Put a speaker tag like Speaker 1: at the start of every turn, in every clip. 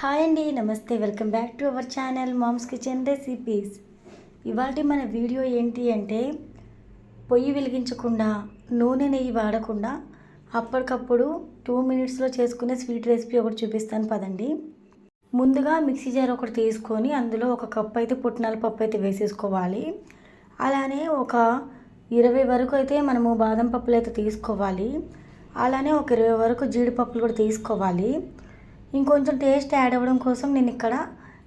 Speaker 1: Hi అండి నమస్తే. Welcome back to our channel mom's kitchen recipes. ఇవాళ మన వీడియో ఏంటి అంటే పొయ్యి వెలిగించకుండా నూనె నెయ్యి వాడకుండా అప్పటికప్పుడు టూ మినిట్స్లో చేసుకునే స్వీట్ రెసిపీ ఒకటి చూపిస్తాను పదండి. ముందుగా మిక్సీ జార్ ఒకటి తీసుకొని అందులో ఒక కప్ అయితే పుట్నాల పప్పు అయితే వేసేసుకోవాలి. అలానే ఒక ఇరవై వరకు అయితే మనము బాదం పప్పులు అయితే తీసుకోవాలి. అలానే ఒక ఇరవై వరకు జీడిపప్పులు కూడా తీసుకోవాలి. ఇంకొంచెం టేస్ట్ యాడ్ అవ్వడం కోసం నేను ఇక్కడ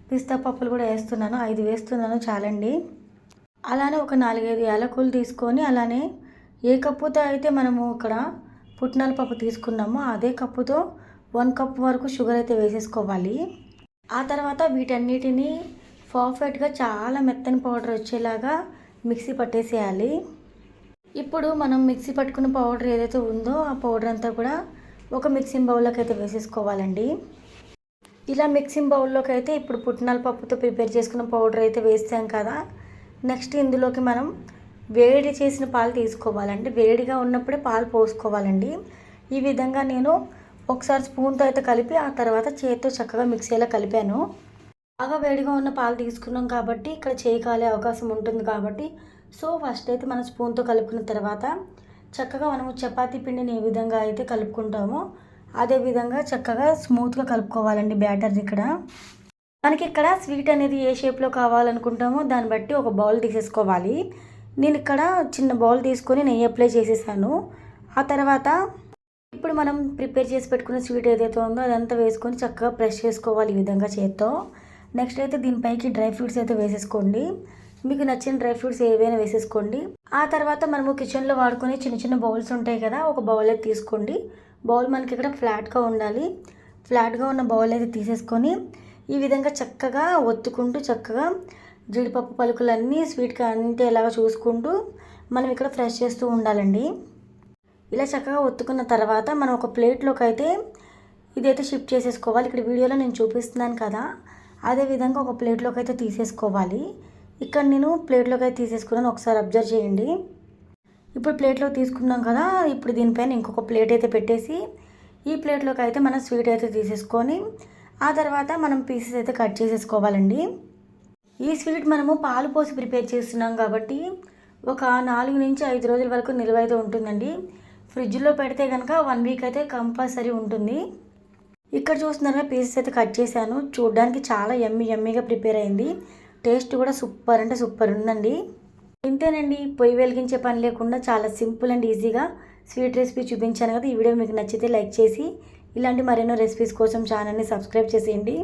Speaker 1: పిస్తా పప్పులు కూడా వేస్తున్నాను. ఐదు వేస్తున్నాను చాలండి. అలానే ఒక నాలుగైదు యాలకులు తీసుకొని అలానే ఏ కప్పుతో అయితే మనము ఇక్కడ పుట్నాల పప్పు తీసుకున్నామో అదే కప్పుతో వన్ కప్ వరకు షుగర్ అయితే వేసేసుకోవాలి. ఆ తర్వాత వీటన్నిటిని పర్ఫెక్ట్గా చాలా మెత్తని పౌడర్ వచ్చేలాగా మిక్సీ పట్టేసేయాలి. ఇప్పుడు మనం మిక్సీ పట్టుకున్న పౌడర్ ఏదైతే ఉందో ఆ పౌడర్ అంతా కూడా ఒక మిక్సింగ్ బౌల్లోకి అయితే వేసేసుకోవాలండి. ఇలా మిక్సింగ్ బౌల్లోకి అయితే ఇప్పుడు పుట్నాల పప్పుతో ప్రిపేర్ చేసుకున్న పౌడర్ అయితే వేస్తాం కదా. నెక్స్ట్ ఇందులోకి మనం వేడి చేసిన పాలు తీసుకోవాలండి. వేడిగా ఉన్నప్పుడే పాలు పోసుకోవాలండి. ఈ విధంగా నేను ఒకసారి స్పూన్తో అయితే కలిపి ఆ తర్వాత చేతితో చక్కగా మిక్సీలో కలిపాను. బాగా వేడిగా ఉన్న పాలు తీసుకున్నాం కాబట్టి ఇక్కడ చేయి కాలే అవకాశం ఉంటుంది కాబట్టి సో ఫస్ట్ అయితే మనం స్పూన్తో కలుపుకున్న తర్వాత చక్కగా మనము చపాతీ పిండిని ఏ విధంగా అయితే కలుపుకుంటామో అదే విధంగా చక్కగా స్మూత్గా కలుపుకోవాలండి బ్యాటర్ ఇక్కడ. మనకి ఇక్కడ స్వీట్ అనేది ఏ షేప్లో కావాలనుకుంటామో దాన్ని బట్టి ఒక బౌల్ తీసేసుకోవాలి. నేను ఇక్కడ చిన్న బౌల్ తీసుకొని నెయ్యి అప్లై చేసేసాను. ఆ తర్వాత ఇప్పుడు మనం ప్రిపేర్ చేసి పెట్టుకున్న స్వీట్ ఏదైతే ఉందో అదంతా వేసుకొని చక్కగా ప్రెస్ చేసుకోవాలి ఈ విధంగా చేత్తో. నెక్స్ట్ అయితే దీనిపైకి డ్రై ఫ్రూట్స్ అయితే వేసేసుకోండి. మీకు నచ్చిన డ్రై ఫ్రూట్స్ ఏవైనా వేసేసుకోండి. ఆ తర్వాత మనము కిచెన్లో వాడుకునే చిన్న చిన్న బౌల్స్ ఉంటాయి కదా ఒక బౌల్ అయితే తీసుకోండి. బౌల్ మనకి ఇక్కడ ఫ్లాట్గా ఉండాలి. ఫ్లాట్గా ఉన్న బౌల్ అయితే తీసేసుకొని ఈ విధంగా చక్కగా ఒత్తుకుంటూ చక్కగా జీడిపప్పు పలుకులన్నీ స్వీట్గా అంతేలాగా చూసుకుంటూ మనం ఇక్కడ ఫ్రెష్ చేస్తూ ఉండాలండి. ఇలా చక్కగా ఒత్తుకున్న తర్వాత మనం ఒక ప్లేట్లోకి అయితే ఇదైతే షిఫ్ట్ చేసేసుకోవాలి. ఇక్కడ వీడియోలో నేను చూపిస్తున్నాను కదా అదే విధంగా ఒక ప్లేట్లోకి అయితే తీసేసుకోవాలి. ఇక్కడ నేను ప్లేట్లోకి అయితే తీసేసుకున్నాను. ఒకసారి అబ్జర్వ్ చేయండి. ఇప్పుడు ప్లేట్లో తీసుకున్నాం కదా ఇప్పుడు దీనిపైన ఇంకొక ప్లేట్ అయితే పెట్టేసి ఈ ప్లేట్లోకి అయితే మనం స్వీట్ అయితే తీసేసుకొని ఆ తర్వాత మనం పీసెస్ అయితే కట్ చేసేసుకోవాలండి. ఈ స్వీట్ మనము పాలు పోసి ప్రిపేర్ చేస్తున్నాం కాబట్టి ఒక నాలుగు నుంచి ఐదు రోజుల వరకు నిల్వ అయితే ఉంటుందండి. ఫ్రిడ్జ్లో పెడితే కనుక వన్ వీక్ అయితే కంపల్సరీ ఉంటుంది. ఇక్కడ చూస్తున్నారా పీసెస్ అయితే కట్ చేశాను. చూడడానికి చాలా ఎమ్మి ఎమ్మిగా ప్రిపేర్ అయింది. టేస్ట్ కూడా సూపర్ అంటే సూపర్ ఉందండి. ఇంతేనండి పొయ్యి వెలిగించే పని లేకుండా చాలా సింపుల్ అండ్ ఈజీగా స్వీట్ రెసిపీ చూపించాను కదా ఈ వీడియో మీకు నచ్చితే లైక్ చేసి ఇలాంటి మరెన్నో రెసిపీస్ కోసం ఛానల్ని సబ్స్క్రైబ్ చేసేయండి.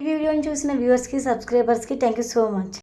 Speaker 1: ఈ వీడియోని చూసిన వ్యూవర్స్కి సబ్స్క్రైబర్స్కి థ్యాంక్ యూ సో మచ్.